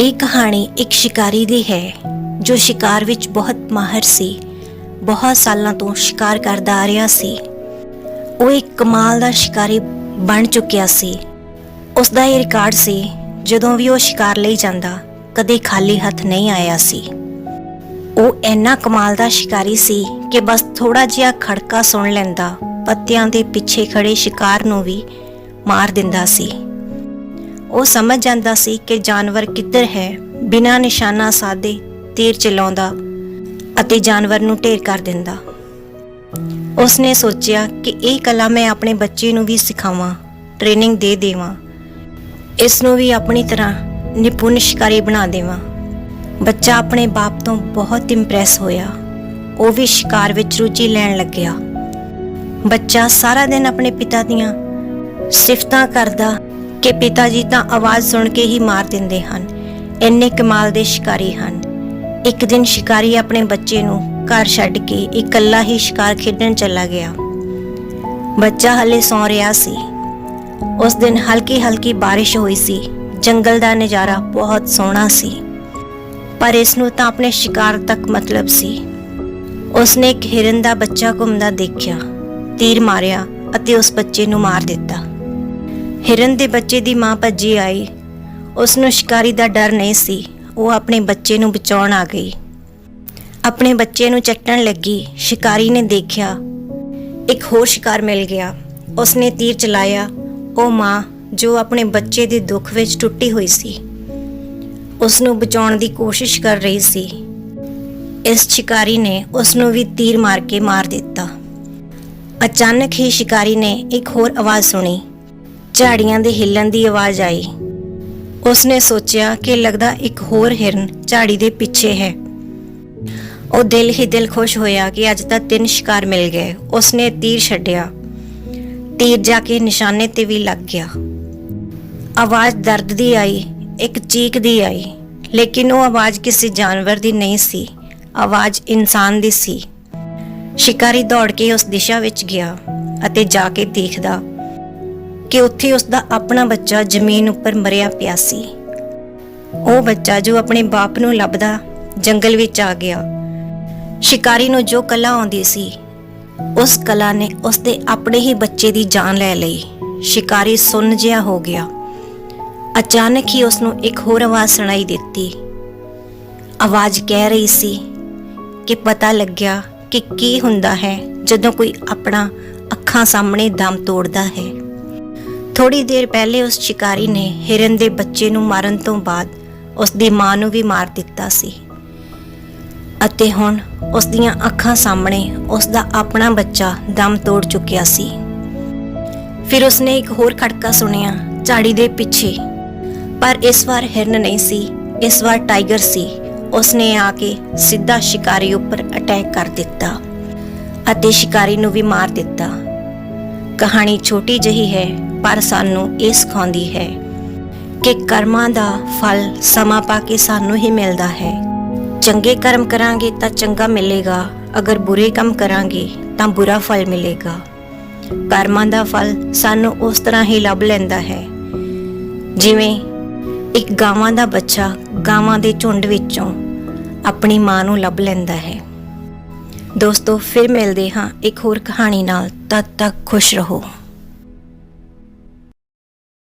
ਇਹ ਕਹਾਣੀ ਇੱਕ ਸ਼ਿਕਾਰੀ ਦੀ ਹੈ, ਜੋ ਸ਼ਿਕਾਰ ਵਿੱਚ ਬਹੁਤ ਮਾਹਰ ਸੀ। ਬਹੁਤ ਸਾਲਾਂ ਤੋਂ ਸ਼ਿਕਾਰ ਕਰਦਾ ਆ ਰਿਹਾ ਸੀ। ਉਹ ਇੱਕ ਕਮਾਲ ਦਾ ਸ਼ਿਕਾਰੀ ਬਣ ਚੁੱਕਿਆ ਸੀ। ਉਸ ਦਾ ਇਹ ਰਿਕਾਰਡ ਸੀ, ਜਦੋਂ ਵੀ ਉਹ ਸ਼ਿਕਾਰ ਲਈ ਜਾਂਦਾ, ਕਦੇ ਖਾਲੀ ਹੱਥ ਨਹੀਂ ਆਇਆ ਸੀ। ਉਹ ਇੰਨਾ ਕਮਾਲ ਦਾ ਸ਼ਿਕਾਰੀ ਸੀ ਕਿ ਬਸ ਥੋੜਾ ਜਿਹਾ ਖੜਕਾ ਸੁਣ ਲੈਂਦਾ, ਪੱਤਿਆਂ ਦੇ ਪਿੱਛੇ ਖੜੇ ਸ਼ਿਕਾਰ ਨੂੰ ਵੀ ਮਾਰ ਦਿੰਦਾ ਸੀ। ਉਹ ਸਮਝ ਜਾਂਦਾ ਸੀ ਕਿ ਜਾਨਵਰ ਕਿੱਧਰ ਹੈ, ਬਿਨਾਂ ਨਿਸ਼ਾਨਾ ਸਾਧੇ ਤੀਰ ਚਲਾਉਂਦਾ ਅਤੇ ਜਾਨਵਰ ਨੂੰ ਢੇਰ ਕਰ ਦਿੰਦਾ। ਉਸਨੇ ਸੋਚਿਆ ਕਿ ਇਹ ਕਲਾ ਮੈਂ ਆਪਣੇ ਬੱਚੇ ਨੂੰ ਵੀ ਸਿਖਾਵਾਂ ਟ੍ਰੇਨਿੰਗ ਦੇ ਦੇਵਾਂ। ਇਸ ਨੂੰ ਵੀ ਆਪਣੀ ਤਰ੍ਹਾਂ ਨਿਪੁੰਨ ਸ਼ਿਕਾਰੀ ਬਣਾ ਦੇਵਾਂ। ਬੱਚਾ ਆਪਣੇ ਬਾਪ ਤੋਂ ਬਹੁਤ ਇੰਪ੍ਰੈਸ ਹੋਇਆ। ਉਹ ਵੀ ਸ਼ਿਕਾਰ ਵਿੱਚ ਰੁਚੀ ਲੈਣ ਲੱਗਿਆ। ਬੱਚਾ ਸਾਰਾ ਦਿਨ ਆਪਣੇ ਪਿਤਾ ਦੀਆਂ ਸਿਫਤਾਂ ਕਰਦਾ ਕਿ ਪਿਤਾ ਜੀ ਤਾਂ ਆਵਾਜ਼ ਸੁਣ ਕੇ ਹੀ ਮਾਰ ਦਿੰਦੇ ਹਨ। ਇੰਨੇ ਕਮਾਲ ਦੇ ਸ਼ਿਕਾਰੀ ਹਨ। ਇੱਕ ਦਿਨ ਸ਼ਿਕਾਰੀ ਆਪਣੇ ਬੱਚੇ ਨੂੰ ਘਰ ਛੱਡ ਕੇ ਇਕੱਲਾ ਹੀ ਸ਼ਿਕਾਰ ਖੇਡਣ ਚਲਾ ਗਿਆ। ਬੱਚਾ ਹਲੇ ਸੌਂ ਰਿਹਾ ਸੀ। ਉਸ ਦਿਨ ਹਲਕੀ ਹਲਕੀ ਬਾਰਿਸ਼ ਹੋਈ ਸੀ। ਜੰਗਲ ਦਾ ਨਜ਼ਾਰਾ ਬਹੁਤ ਸੋਹਣਾ ਸੀ। ਪਰ ਇਸ ਨੂੰ ਤਾਂ ਆਪਣੇ ਸ਼ਿਕਾਰ ਤੱਕ ਮਤਲਬ ਸੀ। ਉਸਨੇ ਇੱਕ ਹਿਰਨ ਦਾ ਬੱਚਾ ਘੁੰਮਦਾ ਦੇਖਿਆ, ਤੀਰ ਮਾਰਿਆ ਅਤੇ ਉਸ ਬੱਚੇ ਨੂੰ ਮਾਰ ਦਿੱਤਾ। ਹਿਰਨ ਦੇ ਬੱਚੇ ਦੀ ਮਾਂ ਭੱਜੀ ਆਈ। ਉਸ ਨੂੰ ਸ਼ਿਕਾਰੀ ਦਾ ਡਰ ਨਹੀਂ ਸੀ। ਉਹ ਆਪਣੇ ਬੱਚੇ ਨੂੰ ਬਚਾਉਣ ਆ ਗਈ। ਆਪਣੇ ਬੱਚੇ ਨੂੰ ਚੱਟਣ ਲੱਗੀ। ਸ਼ਿਕਾਰੀ ਨੇ ਦੇਖਿਆ, ਇੱਕ ਹੋਰ ਸ਼ਿਕਾਰ ਮਿਲ ਗਿਆ। ਉਸਨੇ ਤੀਰ ਚਲਾਇਆ। ਉਹ ਮਾਂ, ਜੋ ਆਪਣੇ ਬੱਚੇ ਦੇ ਦੁੱਖ ਵਿੱਚ ਟੁੱਟੀ ਹੋਈ ਸੀ ਉਸ ਨੂੰ ਬਚਾਉਣ ਦੀ ਕੋਸ਼ਿਸ਼ ਕਰ ਰਹੀ ਸੀ। ਇਸ ਸ਼ਿਕਾਰੀ ਨੇ ਉਸ ਨੂੰ ਵੀ ਤੀਰ ਮਾਰ ਕੇ ਮਾਰ ਦਿੱਤਾ। ਅਚਾਨਕ ਹੀ ਸ਼ਿਕਾਰੀ ਨੇ ਇੱਕ ਹੋਰ ਆਵਾਜ਼ ਸੁਣੀ। ਝਾੜੀਆਂ ਦੇ ਹਿੱਲਣ ਦੀ ਆਵਾਜ਼ ਆਈ। ਉਸਨੇ ਸੋਚਿਆ ਕਿ ਲੱਗਦਾ ਇੱਕ ਹੋਰ ਹਿਰਨ ਝਾੜੀ ਦੇ ਪਿੱਛੇ ਹੈ। ਉਹ ਦਿਲ ਹੀ ਦਿਲ ਖੁਸ਼ ਹੋਇਆ ਕਿ ਅੱਜ ਤਾਂ ਤਿੰਨ ਸ਼ਿਕਾਰ ਮਿਲ ਗਏ। ਉਸਨੇ ਤੀਰ ਛੱਡਿਆ। ਤੀਰ ਜਾ ਕੇ ਨਿਸ਼ਾਨੇ ਤੇ ਵੀ ਲੱਗ ਗਿਆ। ਆਵਾਜ਼ ਦਰਦ ਦੀ ਆਈ, ਇੱਕ ਚੀਕ ਦੀ ਆਈ, ਲੇਕਿਨ ਉਹ ਆਵਾਜ਼ ਕਿਸੇ ਜਾਨਵਰ ਦੀ ਨਹੀਂ ਸੀ। ਆਵਾਜ਼ ਇਨਸਾਨ ਦੀ ਸੀ। ਸ਼ਿਕਾਰੀ ਦੌੜ ਕੇ ਉਸ ਦਿਸ਼ਾ ਵਿੱਚ ਗਿਆ ਅਤੇ ਜਾ ਕੇ ਦੇਖਦਾ ਕਿ ਉੱਥੇ ਉਸ ਦਾ ਆਪਣਾ ਬੱਚਾ ਜ਼ਮੀਨ ਉੱਪਰ ਮਰਿਆ ਪਿਆ ਸੀ। ਉਹ ਬੱਚਾ ਜੋ ਆਪਣੇ ਬਾਪ ਨੂੰ ਲੱਭਦਾ ਜੰਗਲ ਵਿੱਚ ਆ ਗਿਆ। ਸ਼ਿਕਾਰੀ ਨੂੰ ਜੋ ਕਲਾ ਆਉਂਦੀ ਸੀ, ਉਸ ਕਲਾ ਨੇ ਉਸ ਦੇ ਆਪਣੇ ਹੀ ਬੱਚੇ ਦੀ ਜਾਨ ਲੈ ਲਈ। ਸ਼ਿਕਾਰੀ ਸੁੰਨ ਜਿਹਾ ਹੋ ਗਿਆ। ਅਚਾਨਕ ਹੀ ਉਸ ਨੂੰ ਇੱਕ ਹੋਰ ਆਵਾਜ਼ ਸੁਣਾਈ ਦਿੱਤੀ। ਆਵਾਜ਼ ਕਹਿ ਰਹੀ ਸੀ ਕਿ ਪਤਾ ਲੱਗਿਆ ਕਿ ਕੀ ਹੁੰਦਾ ਹੈ ਜਦੋਂ ਕੋਈ ਆਪਣਾ ਅੱਖਾਂ ਸਾਹਮਣੇ ਦਮ ਤੋੜਦਾ ਹੈ। ਥੋੜੀ ਦੇਰ ਪਹਿਲੇ ਉਸ ਸ਼ਿਕਾਰੀ ਨੇ ਹਿਰਨ ਦੇ ਬੱਚੇ ਨੂੰ ਮਾਰਨ ਤੋਂ ਬਾਅਦ ਉਸ ਦੀ ਮਾਂ ਨੂੰ ਵੀ ਮਾਰ ਦਿੱਤਾ ਸੀ। ਅਤੇ ਹੁਣ ਉਸ ਦੀਆਂ ਅੱਖਾਂ ਸਾਹਮਣੇ ਉਸ ਦਾ ਆਪਣਾ ਬੱਚਾ ਦਮ ਤੋੜ ਚੁੱਕਿਆ ਸੀ। ਫਿਰ ਉਸਨੇ ਇੱਕ ਹੋਰ ਖੜਕਾ ਸੁਣਿਆ ਝਾੜੀ ਦੇ ਪਿੱਛੇ। ਪਰ ਇਸ ਵਾਰ ਹਿਰਨ ਨਹੀਂ ਸੀ, ਇਸ ਵਾਰ ਟਾਈਗਰ ਸੀ। ਉਸਨੇ ਆ ਕੇ ਸਿੱਧਾ ਸ਼ਿਕਾਰੀ ਉੱਪਰ ਅਟੈਕ ਕਰ ਦਿੱਤਾ ਅਤੇ ਸ਼ਿਕਾਰੀ ਨੂੰ ਵੀ ਮਾਰ ਦਿੱਤਾ। ਕਹਾਣੀ ਛੋਟੀ ਜਹੀ ਹੈ। ਪਰ ਸਾਨੂੰ ਇਹ ਸਿਖਾਉਂਦੀ ਹੈ ਕਿ ਕਰਮਾਂ ਦਾ ਫਲ ਸਮਾਂ ਪਾ ਕੇ ਸਾਨੂੰ ਹੀ ਮਿਲਦਾ ਹੈ। ਚੰਗੇ ਕਰਮ ਕਰਾਂਗੇ ਤਾਂ ਚੰਗਾ ਮਿਲੇਗਾ। ਅਗਰ ਬੁਰੇ ਕੰਮ ਕਰਾਂਗੇ ਤਾਂ ਬੁਰਾ ਫਲ ਮਿਲੇਗਾ। ਕਰਮਾਂ ਦਾ ਫਲ ਸਾਨੂੰ ਉਸ ਤਰ੍ਹਾਂ ਹੀ ਲੱਭ ਲੈਂਦਾ ਹੈ। ਜਿਵੇਂ ਇੱਕ ਗਾਵਾਂ ਦਾ ਬੱਚਾ ਗਾਵਾਂ ਦੇ ਝੁੰਡ ਵਿੱਚੋਂ ਆਪਣੀ ਮਾਂ ਨੂੰ ਲੱਭ ਲੈਂਦਾ ਹੈ। ਦੋਸਤੋ, ਫਿਰ ਮਿਲਦੇ ਹਾਂ ਇੱਕ ਹੋਰ ਕਹਾਣੀ ਨਾਲ। ਤਦ ਤੱਕ ਖੁਸ਼ ਰਹੋ।